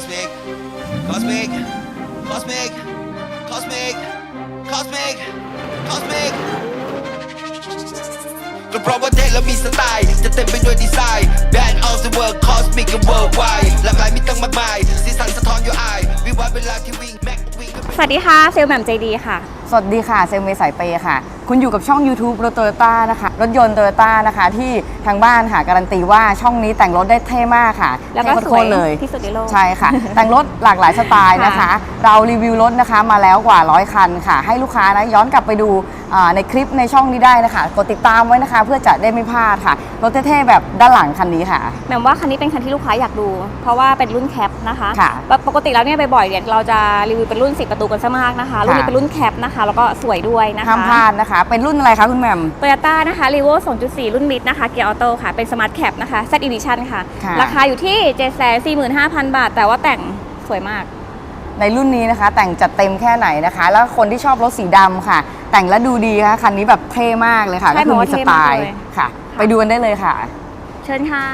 Cosmic, cosmic, cosmic, cosmic, cosmic, cosmic ก็เพราะว่าเท่และมีสไตล์ จะเต็มไปด้วยดีไซน์ Band of the world cosmic กับ worldwide หลากหลายมีตั้งมากมาย สีสันสะท้อน your eye วิวัฒน์เวลาที่วิ่งแม็กวิ่ง สวัสดีค่ะเซลลแหม่มใจดีค่ะ สวัสดีค่ะ เซลเมย์สายเปย์ค่ะ คุณอยู่กับช่อง YouTube รถโตโยต้านะคะ รถยนต์โตโยต้านะคะ ที่ทางบ้านค่ะ การันตีว่าช่องนี้แต่งรถได้เท่มากค่ะแล้วก็เท่สโควยตรๆเลยที่สุดในโลกใช่ค่ะ แต่งรถหลากหลายสไตล์นะคะค่ะเรารีวิวรถนะคะมาแล้วกว่าร้อยคันค่ะ ให้ลูกค้านะย้อนกลับไปดูอ่าในคลิปในช่องนี้ได้นะคะกดติดตามไว้นะคะ เพื่อจะได้ไม่พลาดค่ะรถเท่ๆแบบด้านหลังคันนี้ค่ะแหม่มว่าคันนี้เป็นคันที่ลูกค้าอยากดู เพราะว่าเป็นรุ่นแคปนะคะค่ะปกติแล้วเนี่ยบ่อยๆเนี่ยเราจะรีวิวเป็นรุ่น10ประตูกันซะมากนะคะรุ่นนี้เป็นรุ่นแคปนะคะแล้วก็สวยด้วยนะคะห้ามพลาดนะคะ เป็นรุ่นอะไรคะคุณแหม่มโตโยต้านะคะรีโว2.4 รุ่นมิดนะคะเกียร์ออโต้ค่ะ เป็นสมาร์ทแคปนะคะ Z Edition ค่ะ ค่ะ ราคาอยู่ที่ 745,000 บาท แต่ว่าแต่งสวยมาก ในรุ่นนี้นะคะ แต่งจัดเต็มแค่ไหนนะคะ แล้วคนที่ชอบรถสีดำค่ะ แต่งแล้วดูดีค่ะคันนี้แบบเท่มากเลยค่ะใช่ก็คือมีสไตล์บอกว่าเท่มากเลยค่ะ ไปดูกันได้เลยค่ะ เชิญค่ะ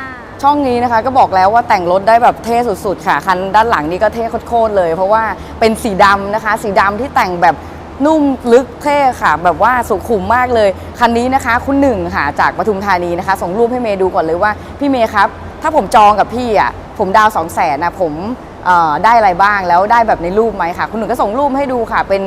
ช่องนี้นะคะก็บอกแล้วว่าแต่งรถได้แบบเท่สุดๆ ค่ะ คันด้านหลังนี้ก็เท่โคตรๆเลย เพราะว่าเป็นสีดำนะคะ สีดำที่แต่งแบบ นุ่มลึกเท่ค่ะ แบบว่าสุขุมมากเลย คันนี้นะคะ คุณหนึ่งค่ะจากปทุมธานีนะคะ ส่งรูปให้เมย์ดูก่อนเลยว่า พี่เมย์ครับ ถ้าผมจองกับพี่อะผมดาวสองแสนนะผมได้อะไรบ้างแล้วได้แบบในรูปไหมค่ะ คุณหนึ่งก็ส่งรูปให้ดูค่ะ เป็น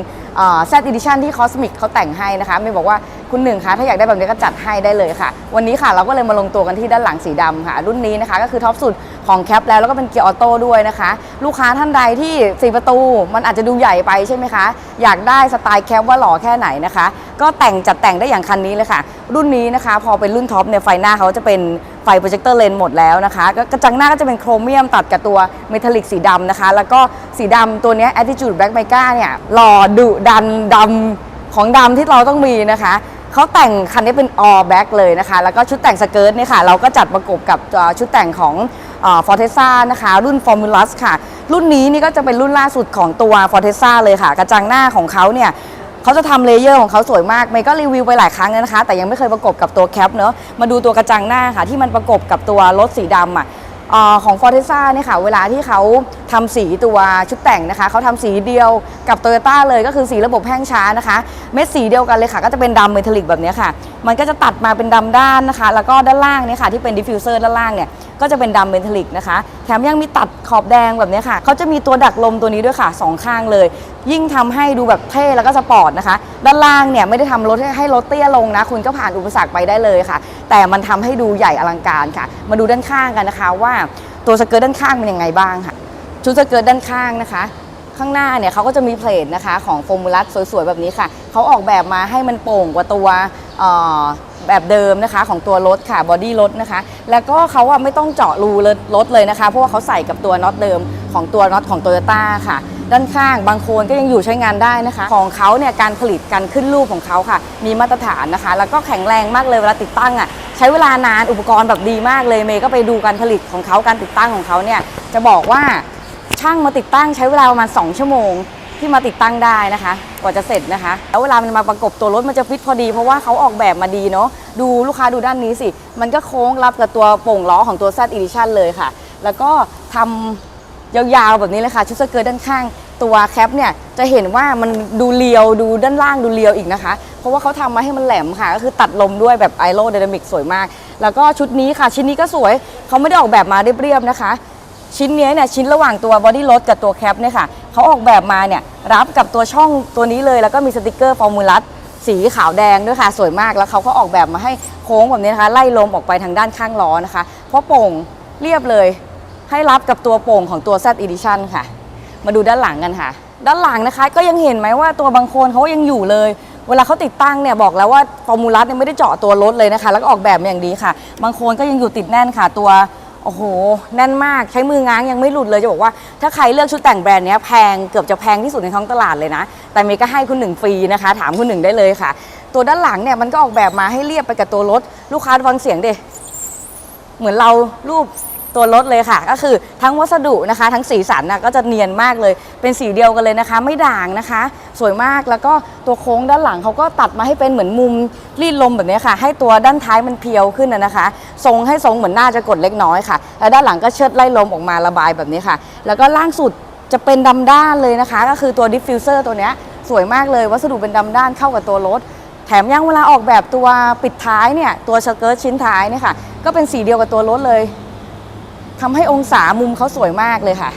แซดอีดิชันที่คอสมิกเขาแต่งให้นะคะเมย์บอกว่าคุณหนึ่งคะถ้าอยากได้แบบนี้ก็จัดให้ได้เลยค่ะ วันนี้ค่ะเราก็เลยมาลงตัวกันที่ด้านหลังสีดำค่ะ รุ่นนี้นะคะ ก็คือท็อปสุด ของแคปแล้วแล้วก็เป็นเกียร์ออโต้ด้วยนะคะ ลูกค้าท่านใดที่สี่ประตูมันอาจจะดูใหญ่ไปใช่ไหมคะ อยากได้สไตล์แคปว่าหล่อแค่ไหนนะคะ ก็แต่งจัดแต่งได้อย่างคันนี้เลยค่ะ รุ่นนี้นะคะ พอเป็นรุ่นท็อปเนี่ยไฟหน้าเขาจะเป็นไฟโปรเจคเตอร์เลนหมดแล้วนะคะ กระจังหน้าก็จะเป็นโครเมียมตัดกับตัวเมทัลลิกสีดำนะคะ แล้วก็สีดำตัวนี้ Attitude Black Mica เนี่ยหล่อดุดันดำของดำที่เราต้องมีนะคะ เขาแต่งคันนี้เป็น all black เลยนะคะ แล้วก็ชุดแต่งสเกิร์ตเนี่ยค่ะ เราก็จัดประกบกับชุดแต่งของฟอร์เทซ่านะคะ รุ่น Formulus ค่ะ รุ่นนี้นี่ก็จะเป็นรุ่นล่าสุดของตัว f o r t e s a เลยค่ะ กระจังหน้าของเขาเนี่ยเขาจะทำเลเยอร์ของเขาสวยมากเมย์ก็รีวิวไปหลายครั้งแล้วนะคะ แต่ยังไม่เคยประกบกับตัวแคปเนอะมาดูตัวกระจังหน้าค่ะ ที่มันประกบกับตัวรถสีดำอะ ออของ f o r t e s a เนี่ยค่ะเวลาที่เขาทำสีตัวชุดแต่งนะคะเขาทำสีเดียวกับ t o y ยต้าเลยก็คือสีระบบแห้งช้านะคะ เม็ดสีเดียวกันเลยค่ะ ก็จะเป็นดำเมทัลลิกแบบนี้ค่ะ มันก็จะตัดมาเป็นดำด้านนะคะ แล้วก็ด้านล่างเนี่ยค่ะที่เป็นดิฟฟิวเซอร์ด้านล่างเนี่ย ก็จะเป็นดำเมทัลลิกนะคะแถมยังมีตัดขอบแดงแบบนี้ค่ะเขาจะมีตัวดักลมตัวนี้ด้วยค่ะสองข้างเลย ยิ่งทำให้ดูแบบเท่แล้วก็สปอร์ตนะคะ ด้านล่างเนี่ยไม่ได้ทำรถให้รถเตี้ยลงนะ คุณก็ผ่านอุปสรรคไปได้เลยค่ะ แต่มันทำให้ดูใหญ่อลังการค่ะ มาดูด้านข้างกันนะคะว่าตัวสเกิร์ตด้านข้างเป็นยังไงบ้างค่ะ ชุดสเกิร์ตด้านข้างนะคะข้างหน้าเนี่ยเขาก็จะมีเพลทนะคะของโฟมูลัสสวยๆ แบบนี้ค่ะ เขาออกแบบมาให้มันโป่งกว่าตัว แบบเดิมนะคะของตัวรถค่ะบอดี้รถนะคะ แล้วก็เขาอะไม่ต้องเจาะรูรถเลยนะคะ เพราะว่าเขาใส่กับตัวน็อตเดิมของตัวน็อตของโตโยต้าค่ะ ด้านข้างบางโคนก็ยังอยู่ใช้งานได้นะคะ ของเขาเนี่ยการผลิตการขึ้นรูปของเขาค่ะ มีมาตรฐานนะคะ แล้วก็แข็งแรงมากเลยเวลาติดตั้งอะใช้เวลานานอุปกรณ์แบบดีมากเลยเมย์ก็ไปดูการผลิตของเขาการติดตั้งของเขาเนี่ยจะบอกว่าช่างมาติดตั้งใช้เวลาประมาณ 2 ชั่วโมง ที่มาติดตั้งได้นะคะ กว่าจะเสร็จนะคะ แล้วเวลามันมาประกบตัวรถมันจะฟิตพอดี เพราะว่าเขาออกแบบมาดีเนาะดูลูกค้าดูด้านนี้สิ มันก็โค้งรับกับตัวโป่งล้อของตัว Z Edition เลยค่ะ แล้วก็ทำยาวๆแบบนี้เลยค่ะ ชุดสเกิร์ตด้านข้างตัวแคปเนี่ยจะเห็นว่ามันดูเรียวดูด้านล่างดูเรียวอีกนะคะ เพราะว่าเขาทำมาให้มันแหลมค่ะ ก็คือตัดลมด้วยแบบไอโร d y นามิกสวยมาก แล้วก็ชุดนี้ค่ะ ชิ้นนี้ก็สวยเขาไม่ได้ออกแบบมาเรียบๆนะคะ ชิ้นเนี้เนี่ยชิ้นระหว่างตัวบอดี้รถกับตัวแคปเนี่ยค่ะเขาออกแบบมาเนี่ยรับกับตัวช่องตัวนี้เลย แล้วก็มีสติกเกอร์ฟอร์มูลัสสีขาวแดงด้วยค่ะ สวยมากแล้วเขาก็ออกแบบมาให้โค้งแบบนี้นะคะ ไล่ลมออกไปทางด้านข้างล้อนะคะ เพราะโป่งเรียบเลย ให้รับกับตัวโป่งของตัว Z Edition ค่ะ มาดูด้านหลังกันค่ะ ด้านหลังนะคะ ก็ยังเห็นไหมว่าตัวบางโคนเขายังอยู่เลย เวลาเขาติดตั้งเนี่ยบอกแล้วว่าฟอร์มูลัสเนี่ยไม่ได้เจาะตัวรถเลยนะคะ แล้วก็ออกแบบมาอย่างดีค่ะ บางโคนก็ยังอยู่ติดแน่นค่ะ ตัว โอ้โหแน่นมากใช้มือง้างยังไม่หลุดเลยจะบอกว่าถ้าใครเลือกชุดแต่งแบรนด์นี้แพงเกือบจะแพงที่สุดในท้องตลาดเลยนะ แต่เมย์ก็ให้คุณหนึ่งฟรีนะคะ ถามคุณหนึ่งได้เลยค่ะ ตัวด้านหลังเนี่ยมันก็ออกแบบมาให้เรียบไปกับตัวรถ ลูกค้าฟังเสียงเดเหมือนเรารูป ตัวรถเลยค่ะ ก็คือทั้งวัสดุนะคะ ทั้งสีสันนะก็จะเนียนมากเลย เป็นสีเดียวกันเลยนะคะ ไม่ด่างนะคะ สวยมากแล้วก็ตัวโค้งด้านหลังเขาก็ตัดมาให้เป็นเหมือนมุมรีดลมแบบนี้ค่ะ ให้ตัวด้านท้ายมันเพียวขึ้นนะคะ ทรงให้ทรงเหมือนหน้าจะกดเล็กน้อยค่ะแล้วด้านหลังก็เชิดไล่ลมออกมาระบายแบบนี้ค่ะ แล้วก็ล่างสุดจะเป็นดำด้านเลยนะคะ ก็คือตัวดิฟฟิวเซอร์ตัวนี้สวยมากเลยวัสดุเป็นดำด้านเข้ากับตัวรถแถมยังเวลาออกแบบตัวปิดท้ายเนี่ยตัวสเกิร์ตชิ้นท้ายเนี่ยค่ะก็เป็นสีเดียวกับตัวรถเลย ทำให้องศามุมเขาสวยมากเลยค่ะ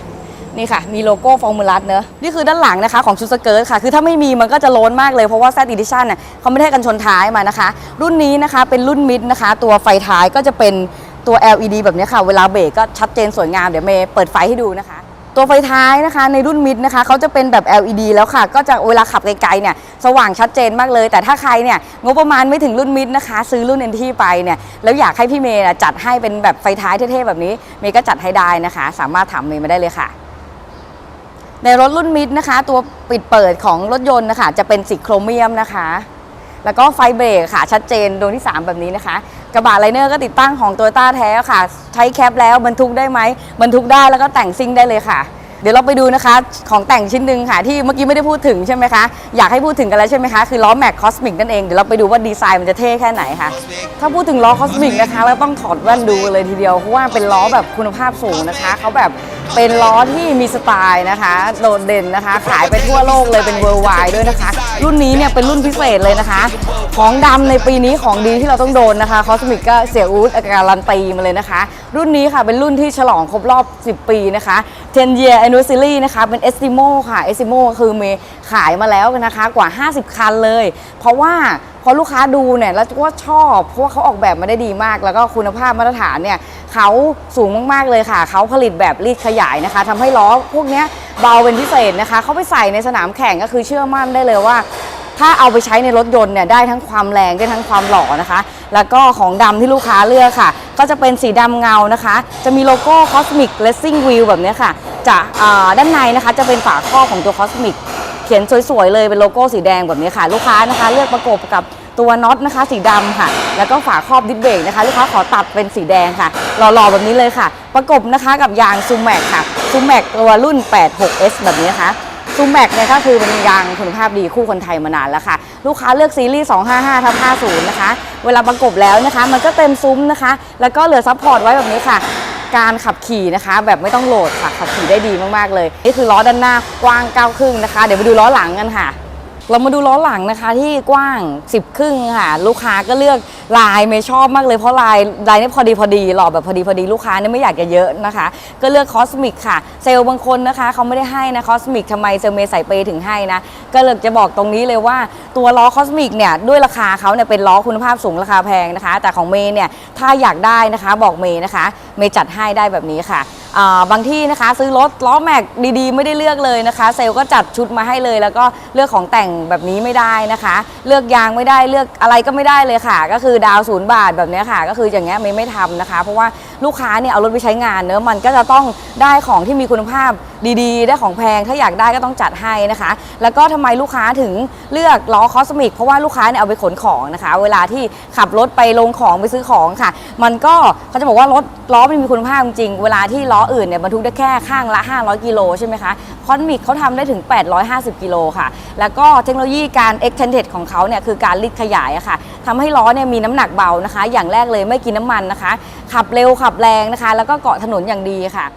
นี่ค่ะ มีโลโก้ฟอร์มูลัสเนอะนี่คือด้านหลังนะคะของชุดสเกิร์ตค่ะ คือถ้าไม่มีมันก็จะโล้นมากเลยเพราะว่าแซดดิชั่นเนี่ยเขาไม่ได้กันชนท้ายมานะคะ รุ่นนี้นะคะเป็นรุ่นมิดนะคะ ตัวไฟท้ายก็จะเป็นตัว LED แบบนี้ค่ะ เวลาเบรกก็ชัดเจนสวยงามเดี๋ยวเมย์เปิดไฟให้ดูนะคะ ตัวไฟท้ายนะคะในรุ่นมิดนะคะเขาจะเป็นแบบ LED แล้วค่ะ ก็จะเวลาขับไกลๆเนี่ยสว่างชัดเจนมากเลย แต่ถ้าใครเนี่ยงบประมาณไม่ถึงรุ่นมิดนะคะ ซื้อรุ่นเอ็นที่ไปเนี่ยแล้วอยากให้พี่เมย์จัดให้เป็นแบบไฟท้ายเท่ๆแบบนี้เมย์ก็จัดให้ได้นะคะ สามารถถามเมย์มาได้เลยค่ะในรถรุ่นมิดนะคะ ตัวปิดเปิดของรถยนต์นะคะ จะเป็นสีโครเมียมนะคะ แล้วก็ไฟเบรกค่ะชัดเจนดวงที่ 3 แบบนี้นะคะ กระบะไลเนอร์ก็ติดตั้งของโตัวต้าแท้ค่ะ ใช้แคปแล้วบรรทุกได้ไหมบรรทุกได้แล้วก็แต่งซิ่งได้เลยค่ะ เดี๋ยวเราไปดูนะคะของแต่งชิ้นหนึ่งค่ะ ที่เมื่อกี้ไม่ได้พูดถึงใช่ไหมคะอยากให้พูดถึงกันแล้วใช่ไหมคะคือล้อแม็กคอสมิกนั่นเองเดี๋ยวเราไปดูว่าดีไซน์มันจะเท่แค่ไหนค่ะถ้าพูดถึงล้อคอสมิกนะคะเราต้องถอดแว่นดูเลยทีเดียวเพราะว่าเป็นล้อแบบคุณภาพสูงนะคะเขาแบบเป็นล้อที่มีสไตล์นะคะ โดดเด่นนะคะ ขายไปทั่วโลกเลยเป็นเวอร์ไวด้วยนะคะรุ่นนี้เนี่ยเป็นรุ่นพิเศษเลยนะคะ ของดำในปีนี้ของดีที่เราต้องโดนนะคะคอสมิกก็เสียอูดการันตีมาเลยนะคะ รุ่นนี้ค่ะเป็นรุ่นที่ฉลองครบรอบ 10 ปีนะคะ10 year anniversary นะคะเป็น Estimo ค่ะ Estimo คือมย์ขายมาแล้วนะคะกว่า 50 คันเลย เพราะว่าพอลูกค้าดูเนี่ยแล้วก็ชอบ เพราะว่าเขาออกแบบมาได้ดีมาก แล้วก็คุณภาพมาตรฐานเนี่ยเขาสูงมากๆเลยค่ะ เขาผลิตแบบรีดขยายนะคะทำให้ล้อพวกนี้เบาเป็นพิเศษนะคะ เขาไปใส่ในสนามแข่งก็คือเชื่อมั่นได้เลยว่า ถ้าเอาไปใช้ในรถยนต์เนี่ยได้ทั้งความแรงได้ทั้งความหล่อนะคะ แล้วก็ของดำที่ลูกค้าเลือกค่ะ ก็จะเป็นสีดำเงานะคะ จะมีโลโก้ Cosmic Racing Wheel แบบนี้ค่ะ จะด้านในนะคะจะเป็นฝาครอบของตัว Cosmic เขียนสวยๆเลยเป็นโลโก้สีแดงแบบนี้ค่ะ ลูกค้านะคะ เลือกประกบกับตัวน็อตนะคะ สีดำค่ะ แล้วก็ฝาครอบดิสเบรกนะคะ ลูกค้าขอตัดเป็นสีแดงค่ะหล่อๆแบบนี้เลยค่ะ ประกบนะคะกับยางซูแม็กค่ะซูแม็กตัวรุ่น 86S แบบนี้นะคะ ซูแม็กเนี่ยก็คือเป็นยางคุณภาพดีคู่คนไทยมานานแล้วค่ะ ลูกค้าเลือกซีรีส์ 255ทับ50 นะคะ เวลาประกบแล้วนะคะ มันก็เต็มซุ้มนะคะ แล้วก็เหลือซัพพอร์ตไว้แบบนี้ค่ะ การขับขี่นะคะ แบบไม่ต้องโหลดค่ะ ขับขี่ได้ดีมากๆเลย นี่คือล้อด้านหน้ากว้าง9ครึ่งนะคะ เดี๋ยวไปดูล้อหลังกันค่ะ เรามาดูล้อหลังนะคะที่กว้าง 10 ครึ่งค่ะ ลูกค้าก็เลือกลายไม่ชอบมากเลยเพราะลายลายนี่พอดีพอดีหล่อแบบพอดีพอดีลูกค้าเนี่ยไม่อยากจะเยอะนะคะ ก็เลือกคอสมิกค่ะ เซลล์บางคนนะคะเขาไม่ได้ให้นะคอสมิกทำไมเซลล์เมย์ใส่เปถึงให้นะ ก็เลยจะบอกตรงนี้เลยว่าตัวล้อคอสมิกเนี่ยด้วยราคาเขาเนี่ยเป็นล้อคุณภาพสูงราคาแพงนะคะ แต่ของเมย์เนี่ยถ้าอยากได้นะคะบอกเมย์นะคะ เมย์จัดให้ได้แบบนี้ค่ะ บางที่นะคะซื้อรถล้อแม็กดีๆ ไม่ได้เลือกเลยนะคะ เซลล์ก็จัดชุดมาให้เลย แล้วก็เลือกของแต่งแบบนี้ไม่ได้นะคะ เลือกยางไม่ได้เลือกอะไรก็ไม่ได้เลยค่ะ ก็คือดาวศูนย์บาทแบบนี้ค่ะ ก็คืออย่างเงี้ยไม่ไม่ทำนะคะ เพราะว่า ลูกค้าเนี่ยเอารถไปใช้งานเนอะมันก็จะต้องได้ของที่มีคุณภาพดีๆ ได้ของแพงถ้าอยากได้ก็ต้องจัดให้นะคะ แล้วก็ทำไมลูกค้าถึงเลือกล้อคอสมิกเพราะว่าลูกค้าเนี่ยเอาไปขนของนะคะ เวลาที่ขับรถไปลงของไปซื้อของค่ะ มันก็เขาจะบอกว่ารถล้อมันมีคุณภาพจริง เวลาที่ล้ออื่นเนี่ยบรรทุกได้แค่ข้างละ 500 กิโลใช่ไหมคะคอนมิกเขาทำได้ถึง 850 กิโลค่ะ แล้วก็เทคโนโลยีการ extended ของเขาเนี่ยคือการรีดขยายอะค่ะทำให้ล้อเนี่ยมีน้ำหนักเบานะคะ อย่างแรกเลยไม่กินน้ำมันนะคะ ขับเร็วขับแรงนะคะ แล้วก็เกาะถนนอย่างดีค่ะ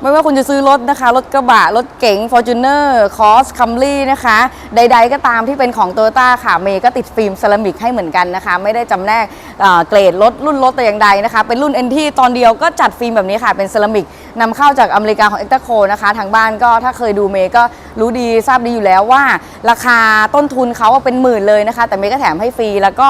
ไม่ว่าคุณจะซื้อรถนะคะ รถกระบะ รถเก๋ง Fortuner Cross Camry นะคะ ใดๆก็ตามที่เป็นของ Toyota ค่ะ เมย์ก็ติดฟิล์มเซรามิกให้เหมือนกันนะคะ ไม่ได้จำแนกเเกรดรถรุ่นรถแต่อย่างใดนะคะ เป็นรุ่น NT ตอนเดียวก็จัดฟิล์มแบบนี้ค่ะ เป็นเซรามิกนำเข้าจากอเมริกาของ e c t a c o นะคะ ทางบ้านก็ถ้าเคยดูเมย์ก็รู้ดีทราบดีอยู่แล้วว่า ราคาต้นทุนเขาเป็นหมื่นเลยนะคะ แต่เมย์ก็แถมให้ฟรีแล้วก็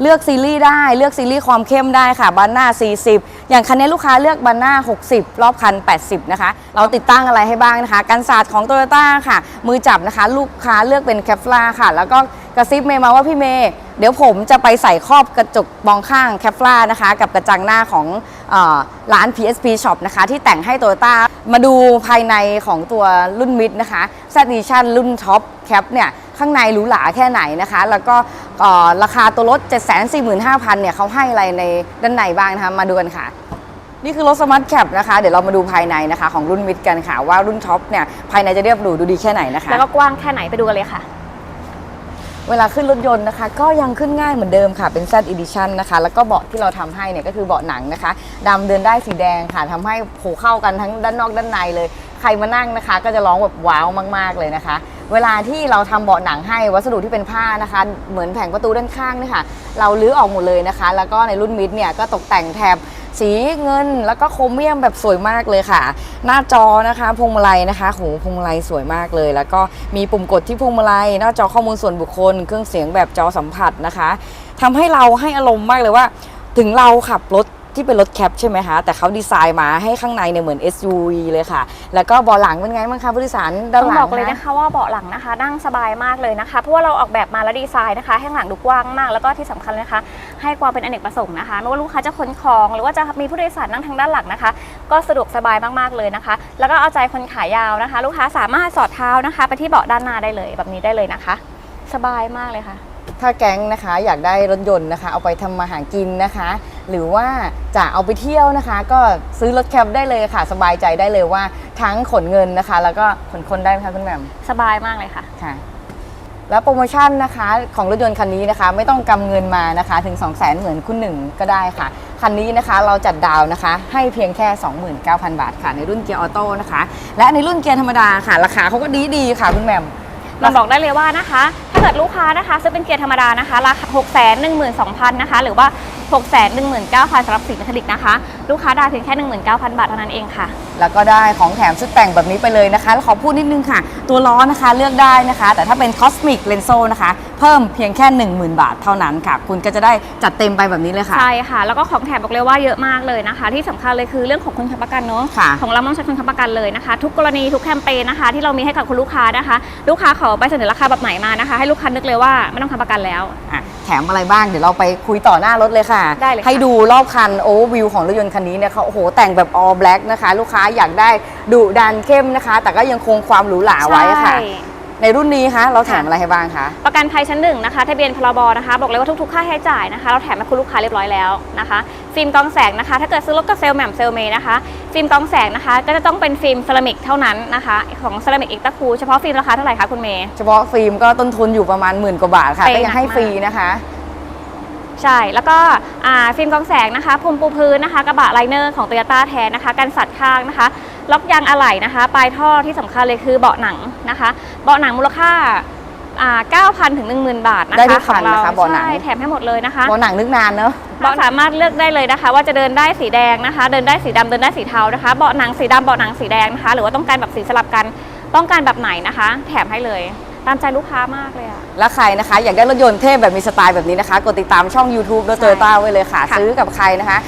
เลือกซีรีส์ได้เลือกซีรีส์ความเข้มได้ค่ะบันหน้า 40 อย่างคันนี้ลูกค้าเลือกบันหน้า 60 รอบคัน 80 นะคะ เราติดตั้งอะไรให้บ้างนะคะ กันศาสตร์ของโตโยต้าค่ะ มือจับนะคะ ลูกค้าเลือกเป็นแคปลาค่ะ แล้วก็กระซิบเมย์มาว่าพี่เมย์เดี๋ยวผมจะไปใส่ครอบกระจกมองข้างแคปลานะคะ กับกระจังหน้าของอร้าน PSP Shop นะคะ ที่แต่งให้โตโยต้ามาดูภายในของตัวรุ่นมิดนะคะ z e d i t i o n รุ่นท็อปแคปเนี่ยข้างในหรูหราแค่ไหนนะคะ แล้วก็ ราคาตัวรถ 745,000เนี่ยเขาให้อะไรในด้านในบ้างนะคะมาดูกันค่ะ นี่คือรถสมาร์ทแคปนะคะ เดี๋ยวเรามาดูภายในนะคะ ของรุ่นมิดกันค่ะ ว่ารุ่นท็อปเนี่ยภายในจะเรียบหรูดูดีแค่ไหนนะคะ แล้วก็กว้างแค่ไหนไปดูกันเลยค่ะ เวลาขึ้นรถยนต์นะคะ ก็ยังขึ้นง่ายเหมือนเดิมค่ะเป็น Z Edition นะคะ แล้วก็เบาะที่เราทำให้เนี่ยก็คือเบาะหนังนะคะดำเดินได้สีแดงค่ะทำให้โผเข้ากันทั้งด้านนอกด้านในเลย ใครมานั่งนะคะ ก็จะร้องแบบว้าวมาก ๆเลยนะคะ เวลาที่เราทำเบาะหนังให้วัสดุที่เป็นผ้านะคะ เหมือนแผงประตูด้านข้างเนี่ยค่ะเราลื้อออกหมดเลยนะคะ แล้วก็ในรุ่นมิดเนี่ยก็ตกแต่งแถบสีเงินแล้วก็โครเมียมแบบสวยมากเลยค่ะ หน้าจอนะคะพวงมาลัยนะคะโหพวงมาลัยสวยมากเลย แล้วก็มีปุ่มกดที่พวงมาลัย หน้าจอข้อมูลส่วนบุคคล เครื่องเสียงแบบจอสัมผัสนะคะทำให้เราให้อารมณ์มากเลยว่า ถึงเราขับรถ ที่เป็นรถแคปใช่ไหมคะแต่เขาดีไซน์มาให้ข้างในเนี่ยเหมือน SUV เลยค่ะ แล้วก็เบาะหลังเป็นไงบ้างคะผู้โดยสารด้านต้องหลังบอกเลยนะคะว่าเบาะหลังนะคะ นั่งสบายมากเลยนะคะ เพราะว่าเราออกแบบมาแล้วดีไซน์นะคะให้ข้างหลังดูกว้างมาก แล้วก็ที่สำคัญเลยนะคะ ให้ความเป็นอเนกประสงค์นะคะไม่ว่าลูกค้าจะขนของหรือว่าจะมีผู้โดยสารนั่งทางด้านหลังนะคะ ก็สะดวกสบายมากๆเลยนะคะ แล้วก็เอาใจคนขายาวนะคะ ลูกค้าสามารถสอดเท้านะคะ ไปที่เบาะด้านหน้าได้เลยแบบนี้ได้เลยนะคะ สบายมากเลยค่ะ ถ้าแก๊งนะคะอยากได้รถยนต์นะคะ เอาไปทำมาหากินนะคะ หรือว่าจะเอาไปเที่ยวนะคะ ก็ซื้อรถแคปได้เลยค่ะ สบายใจได้เลยว่าทั้งขนเงินนะคะ แล้วก็ขนคนได้ไหมคะคุณแหม่มสบายมากเลยค่ะ ค่ะ แล้วโปรโมชั่นนะคะของรถยนต์คันนี้นะคะ ไม่ต้องกำเงินมานะคะถึง 2 0 0 0 0 0เหมือนคุณหนึ่งก็ได้ค่ะ คันนี้นะคะเราจัดดาวน์นะคะ ให้เพียงแค่ 29,000 บาทค่ะ ในรุ่นเกียร์ออโต้นะคะ และในรุ่นเกียร์ธรรมดาค่ะ ราคาเขาก็ดีดีๆค่ะคุณแหม่ม เราบอกได้เลยว่านะคะ ถ้าเกิดลูกค้านะคะซื้อเป็นเกียร์ธรรมดานะคะราคา6 1 2 0 0 0นะคะหรือว่า 6 1 9 0 0 0สำหรับสีเมทัลลิกนะคะลูกค้าได้เพียงแค่ 19,000 บาทเท่านั้นเองค่ะ แล้วก็ได้ของแถมชุดแต่งแบบนี้ไปเลยนะคะแล้วขอพูดนิดนึงค่ะ ตัวล้อนะคะเลือกได้นะคะ แต่ถ้าเป็น Cosmic l e n s o นะคะ เพิ่มเพียงแค่ 10,000 บาทเท่านั้นค่ะ คุณก็จะได้จัดเต็มไปแบบนี้เลยค่ะ ใช่ค่ะ แล้วก็ของแถมบอกเลยว่าเยอะมากเลยนะคะ ที่สำคัญเลยคือเรื่องของคนค้ำประกันเนาะค่ะของเราต้องใช้คนค้ำประกันเลยนะคะ ทุกกรณีทุกแคมเปญนะคะ ที่เรามีให้กับคุณลูกค้านะคะ ลูกค้าขอไปเสนอราคาแบบไหนมานะคะ ให้ลูกค้านึกเลยว่าไม่ต้องค้ำประกันแล้วอะ แถมอะไรบ้าง เดี๋ยวเราไปคุยต่อหน้ารถเลยค่ะ ได้เลยค่ะ ให้ดูรอบคันโอวิวของรถยนต์คันนี้เนี่ยเขาโอ้โหแต่งแบบ all black นะคะ ลูกค้าอยากได้ดุดันเข้มนะคะ แต่ก็ยังคงความหรูหราไว้ค่ะ ใช่ ในรุ่นนี้คะเราแถมค่ะอะไรให้บ้างคะ ประกันภัยชั้นหนึ่งนะคะทะเบียนพรบนะคะ บอกเลยว่าทุกๆ ค่าใช้จ่ายนะคะ เราแถมให้คุณลูกค้าเรียบร้อยแล้วนะคะ ฟิล์มกรองแสงนะคะ ถ้าเกิดซื้อรถกับเซลลแหม่มเซลลเมย์นะคะ ฟิล์มกรองแสงนะคะ ก็จะต้องเป็นฟิล์มเซรามิกเท่านั้นนะคะ ของเซรามิกเอกตาคูเฉพาะฟิล์มราคาเท่าไหร่คะคุณเมย์ เฉพาะฟิล์มก็ต้นทุนอยู่ประมาณหมื่นกว่าบาทค่ะเป๊ะก็ยังให้หนักมากฟรีนะคะ ใช่ แล้วก็อ่าฟิล์มกรองแสงนะคะพรมปูพื้นนะคะ กระบะไลเนอร์ของโตโยต้าแทนนะคะกันสัตว์ข้างนะคะ ล็อกยางอะไหล่นะคะ ปลายท่อที่สำคัญเลยคือเบาะหนังนะคะ เบาะหนังมูลค่าอ่า 9,000 ถึง 10,000 บาทนะคะได้ทุกคันของเรานะคะเบาะหนัง ใช่แถมให้หมดเลยนะคะเพราะหนังนึกนานเนอะเบาะสามารถเลือกได้เลยนะคะ ว่าจะเดินได้สีแดงนะคะ เดินได้สีดำเดินได้สีเทานะคะ เบาะหนังสีดำเบาะหนังสีแดงนะคะ หรือว่าต้องการแบบสีสลับกันต้องการแบบไหนนะคะ แถมให้เลย ตามใจลูกค้ามากเลยอะ และใครนะคะ อยากได้รถยนต์เท่แบบมีสไตล์แบบนี้นะคะ กดติดตามช่อง YouTube รถโตโยต้าไว้เลยค่ะค่ะซื้อกับใครนะคะ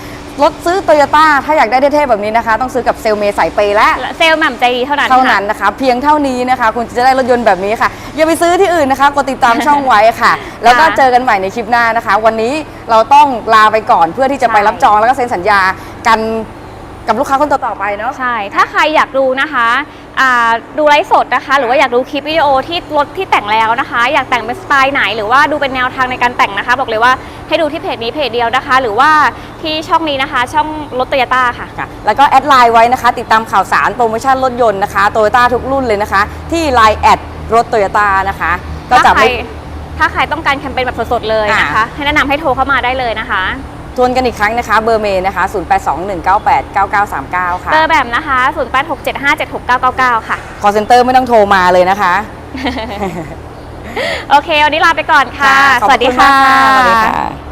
รถซื้อโตโยต้าถ้าอยากได้เท่ๆแบบนี้นะคะ ต้องซื้อกับเซลเมย์สายเปย์และและเซลล์แหม่มใจดีเท่านั้นเท่าค่ะนั้นนะคะ เพียงเท่านี้นะคะ คุณจะได้รถยนต์แบบนี้ค่ะ อย่าไปซื้อที่อื่นนะคะกดติดตามช่องไว้ค่ะ แล้วก็เจอกันใหม่ในคลิปหน้านะคะ วันนี้เราต้องลาไปก่อนเพื่อที่จะไปรับจองแล้วก็เซ็นสัญญากัน กับลูกค้าคนต่อๆไปเนาะ ใช่ ถ้าใครอยากดูนะคะอ่าดูไลฟ์สดนะคะ หรือว่าอยากดูคลิปวิดีโอที่รถที่แต่งแล้วนะคะ อยากแต่งเป็นสไตล์ไหน หรือว่าดูเป็นแนวทางในการแต่งนะคะ บอกเลยว่าให้ดูที่เพจนี้เพจเดียวนะคะ หรือว่าที่ช่องนี้นะคะ ช่องรถโตโยต้าค่ะ ค่ะแล้วก็แอดไลน์ไว้นะคะ ติดตามข่าวสารโปรโมชั่นรถยนต์นะคะโตโยต้าทุกรุ่นเลยนะคะ ที่ Line แอดรถโตโยต้านะคะ ก็จะถ้าใครไม่ ถ้าใครต้องการแคมเปญแบบสดๆเลยนะคะอ่าให้แนะนำให้โทรเข้ามาได้เลยนะคะ ทวนกันอีกครั้งนะคะ เบอร์เมย์นะคะ 0821989939 ค่ะ เบอร์แบบนะคะ 0867576999 ค่ะ คอเซ็นเตอร์ไม่ต้องโทรมาเลยนะคะ โอเค วันนี้ลาไปก่อนค่ะขอบสวัสดีณค่ะสวัสดีค่ะ